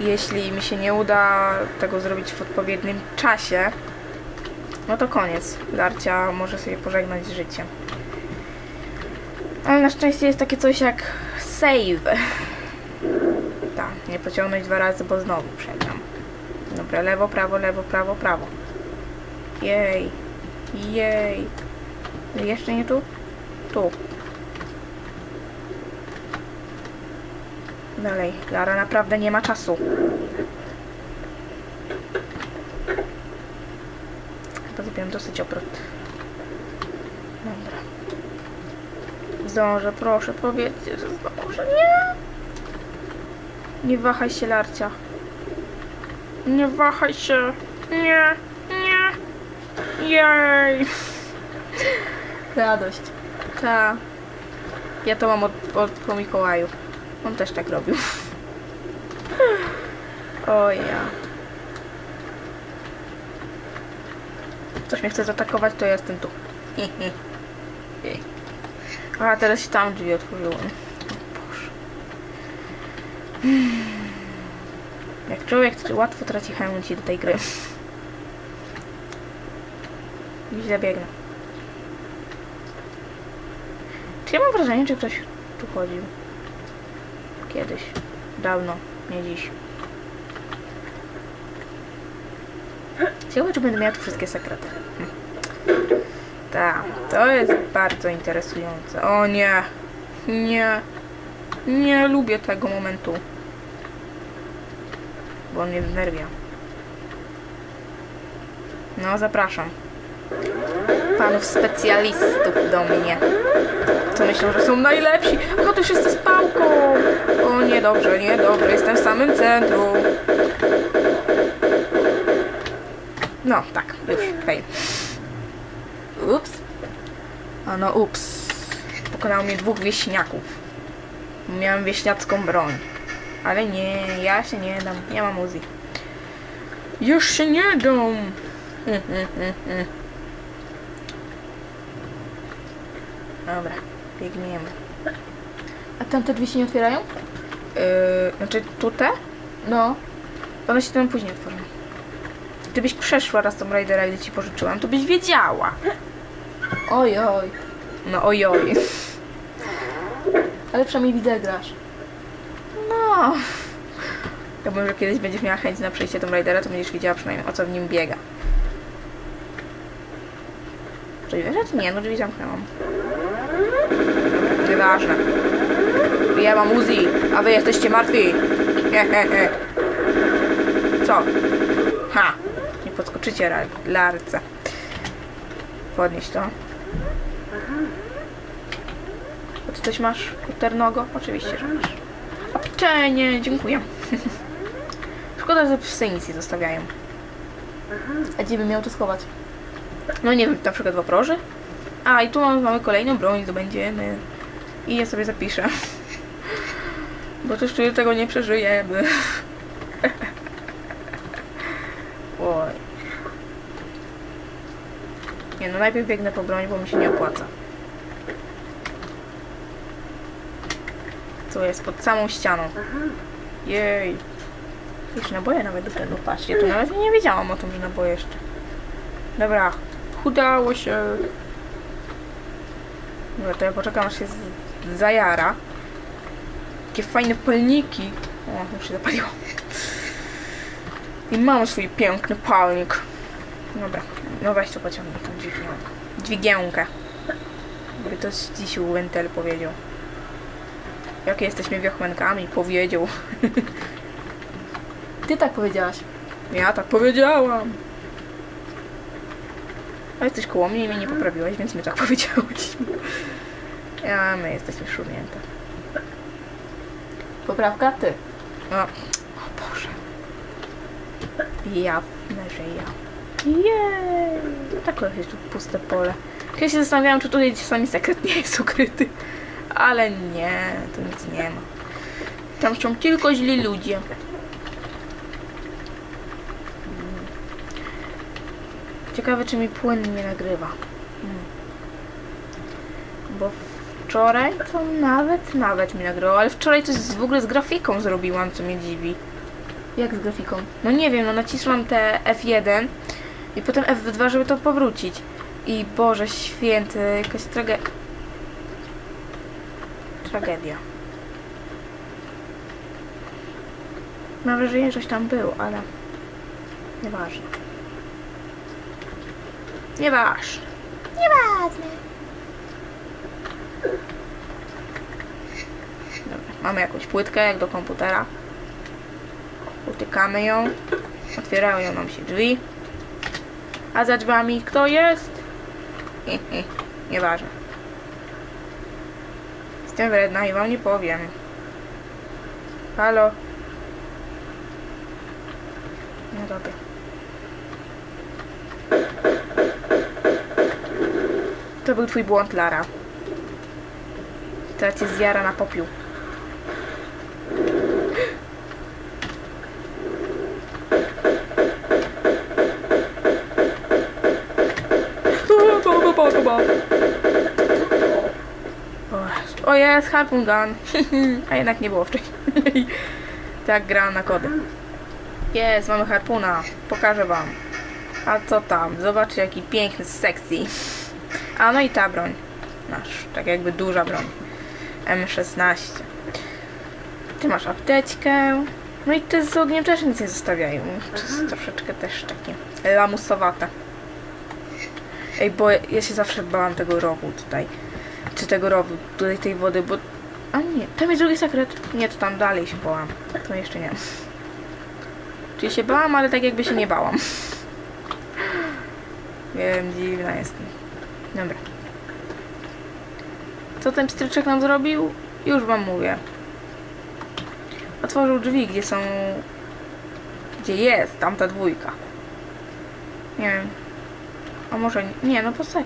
Jeśli mi się nie uda tego zrobić w odpowiednim czasie, no to koniec. Darcia może sobie pożegnać z życiem. Ale na szczęście jest takie coś jak save. Tak, nie pociągnąć dwa razy, bo znowu przegram. Dobra, lewo, prawo, lewo, prawo, prawo. Jej. Jej. Jeszcze nie tu? Tu. Dalej. Lara naprawdę nie ma czasu. Chyba zrobiłem dosyć obrot. Dobra. Zdążę, proszę, powiedzcie, że zdążę. Nie! Nie wahaj się, Larcia. Nie wahaj się. Nie, nie. Jej. Radość. Ta. Ja to mam od, od po Mikołaju. On też tak robił. O ja. Ktoś mnie chce zaatakować, to ja jestem tu. A teraz się tam drzwi otworzyły. Jak człowiek łatwo traci chęci do tej gry. Źle biegnę. Czy ja mam wrażenie, że ktoś tu chodził? Kiedyś. Dawno. Nie dziś. Ciekawe, czy będę miała tu wszystkie sekrety. Tak, to jest bardzo interesujące. O nie. Nie. Nie lubię tego momentu. Bo on mnie denerwia. No, zapraszam. Panów specjalistów do mnie. Co myślą, że są najlepsi. No to jest z pałką. O, niedobrze, niedobrze. Jestem w samym centrum. No, tak, już, hej. Ups. A no, ups. Pokonało mnie dwóch wieśniaków. Miałem wieśniacką broń. Ale nie, ja się nie dam. Nie mam muzy. Już się nie dam. Hmm, hmm, hmm, hmm. Dobra, biegniemy. A tamte drzwi się nie otwierają? Yy, znaczy tutaj? No. One się tam później otworzą. Gdybyś przeszła raz tą Raidera, gdy ci pożyczyłam, to byś wiedziała. Oj, oj. No oj, oj. Ale przynajmniej widzę, grasz. No. Ja bym, że kiedyś będziesz miała chęć na przejście Tomb Raidera, to będziesz wiedziała przynajmniej o co w nim biega. Czy wiesz, czy nie? No drzwi zamknęłam. Nieważne. Ja mam Uzi, a wy jesteście martwi. Co? Ha! Nie podskoczycie larce. Podnieś to. A ty coś masz? Kuternogo? Oczywiście, że masz. A pieczenie, dziękuję. Szkoda, że psy nic nie zostawiają. A gdzie bym miał to schować? No nie wiem, na przykład w oporoży? A, i tu mamy, mamy kolejną broń, zdobędziemy. I ja sobie zapiszę. Bo też czuję, tego nie przeżyjemy. Oj. Nie no, najpierw biegnę po broń, bo mi się nie opłaca. Co jest pod samą ścianą. Jej. Już naboje nawet do tego, patrzcie, tu nawet nie wiedziałam o tym, że naboje jeszcze. Dobra, udało się. Dobra, to ja poczekam aż się z- zajara. Takie fajne palniki. O, już się zapaliło. I mam swój piękny palnik. Dobra, no weź to pociągnij tą dźwignię. Dźwigienkę. Jakby to dziś Wentel powiedział. Jakie jesteśmy wiochmankami, powiedział. Ty tak powiedziałaś. Ja tak powiedziałam. A jesteś koło mnie i mnie nie poprawiłeś, więc my tak powiedziałyśmy. A my jesteśmy szurnięte. Poprawka? Ty. O, o Boże. Ja, że ja. Jej! Tak jest tu puste pole. Ja się zastanawiałam, czy tutaj czasami sekret nie jest ukryty. Ale nie, tu nic nie ma. Tam są tylko źli ludzie. Ciekawe, czy mi płyn nie nagrywa. Hmm. Bo wczoraj to nawet, nawet mi nagrywał, ale wczoraj coś w ogóle z grafiką zrobiłam, co mnie dziwi. Jak z grafiką? No nie wiem, no nacisnąłem te F1 i potem F2, żeby to powrócić. I Boże święty, jakaś tragedia. Tragedia. Mam wrażenie, że coś tam było, ale nieważne. Nieważne. Nieważne. Dobra, mamy jakąś płytkę jak do komputera. Utykamy ją. Otwierają nam się drzwi. A za drzwiami kto jest? Nieważne. Jestem wredna i wam nie powiem. Halo? No dobra. To był twój błąd, Lara. Teraz cię zjara na popiół. O jest, Harpoon Gun. A jednak nie było wcześniej. tak grałam na kody. Jest, mamy harpuna. Pokażę wam. A co tam? Zobaczcie jaki piękny sekcji. A no i ta broń. Masz, tak jakby duża broń. M16. Ty masz apteczkę. No i te z ogniem też nic nie zostawiają. To jest troszeczkę też takie lamusowate. Ej, bo ja się zawsze bałam tego rowu tutaj. Czy tego rowu, tutaj tej wody, bo... A nie, tam jest drugi sekret. Nie, to tam dalej się bałam. To jeszcze nie. Czyli się bałam, ale tak jakby się nie bałam. Wiem, dziwna jestem. Dobra. Co ten pstryczek nam zrobił? Już wam mówię. Otworzył drzwi, gdzie są... Gdzie jest tamta dwójka. Nie wiem. A może nie, no postaj.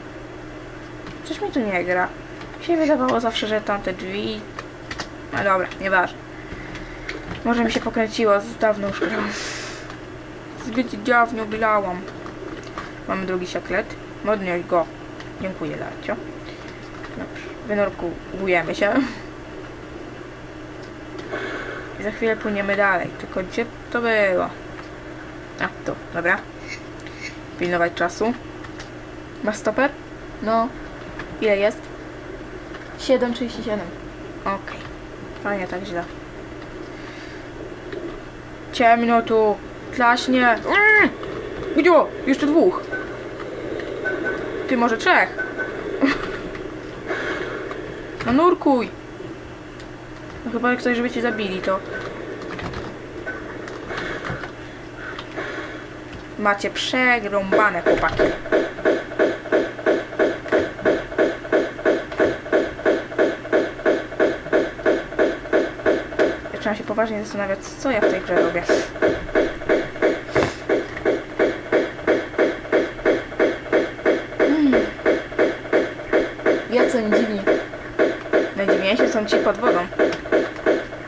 Coś mi tu nie gra. Mi się wydawało zawsze, że tamte drzwi... No dobra, nieważne. Może mi się pokręciło, z dawno już grałam. Zbyt dawno grałam. Mamy drugi sekret. Modność go. Dziękuję, Larcio. Dobrze. Wynurkujemy się. I za chwilę płyniemy dalej. Tylko gdzie to było? A, tu, dobra. Pilnować czasu. Masz stoper? No. Ile jest? 7,37. Okej. To nie tak źle. Ciemno tu. Klaśnie. Mm! Gdzie? Jeszcze dwóch. Ty może trzech. No nurkuj. No chyba jak ktoś, żeby cię zabili, to... Macie przegrąbane, chłopaki. Zaczynam się poważnie zastanawiać, co ja w tej grze robię. Ci pod wodą.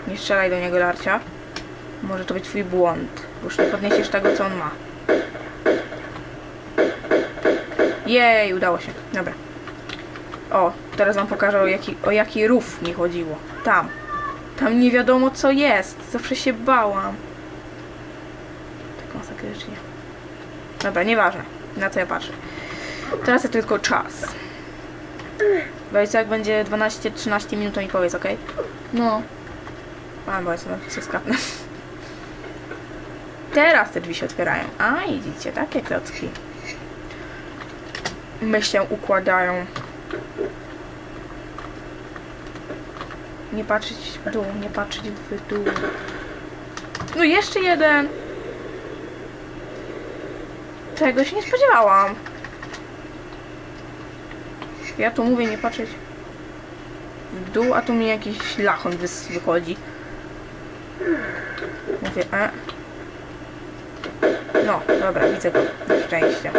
Nie strzelaj do niego, Larcia. Może to być twój błąd. Już nie podniesiesz tego, co on ma. Jej, udało się. Dobra. O, teraz wam pokażę, o jaki, o jaki rów mi chodziło. Tam. Tam nie wiadomo, co jest. Zawsze się bałam. Tak masakrycznie. Dobra, nieważne. Na co ja patrzę. Teraz ja tylko czas. Weź jak będzie 12-13 minut, to mi powiedz, ok? No. A, bo się skapnę. Teraz te drzwi się otwierają. A, widzicie, takie klocki. My się układają. Nie patrzeć w dół, nie patrzeć w dół. No jeszcze jeden. Czego się nie spodziewałam. Ja tu mówię nie patrzeć w dół, a tu mi jakiś lachon wychodzi. Mówię, e. No, dobra, widzę go. Na szczęście.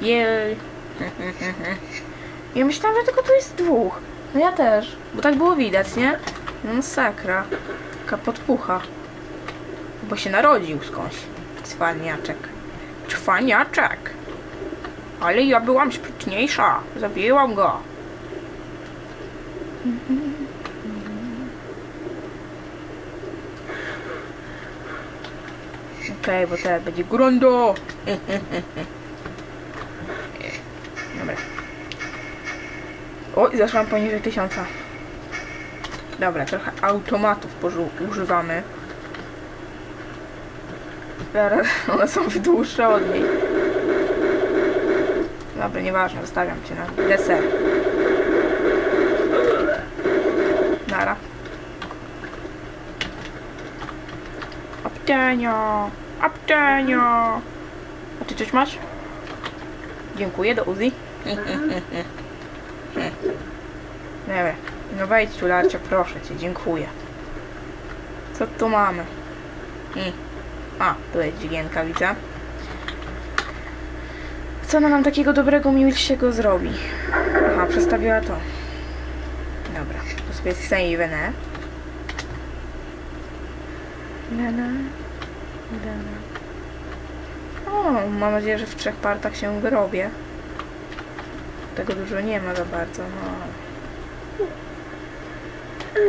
Jej. Ja myślałam, że tylko tu jest dwóch. No ja też. Bo tak było widać, nie? No sakra. Taka podpucha. Bo się narodził skądś. Cwaniaczek. Cwaniaczek. Ale ja byłam sprytniejsza. Zabiłam go. Okej, bo teraz będzie grundo. Dobra. O, zaszłam poniżej tysiąca. Dobra, trochę automatów używamy. One są dłuższe od niej. Dobra, nieważne, zostawiam cię na deser. Nara. Aptenio! Aptenio! A ty coś masz? Dziękuję, do Uzi. Dobra, no wejdź tu, Larcia, proszę cię, dziękuję. Co tu mamy? A, tu jest dźwigienka, widzę. Co ona nam takiego dobrego, miłsiego zrobi? Aha, przestawiła to. Dobra, to sobie save, ne? Na, na, na, na. O, mam nadzieję, że w trzech partach się wyrobię. Tego dużo nie ma za bardzo, no.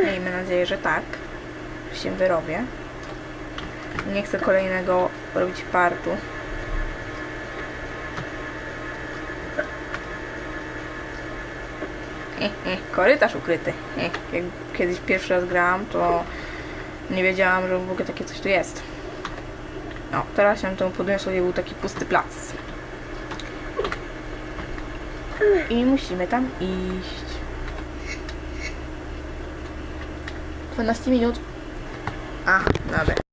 Miejmy nadzieję, że tak. Że się wyrobię. Nie chcę kolejnego robić partu. Korytarz ukryty. Jak kiedyś pierwszy raz grałam, to nie wiedziałam, że w ogóle takie coś tu jest. No, teraz się to podniosło i był taki pusty plac. I musimy tam iść. 12 minut. A, dobra.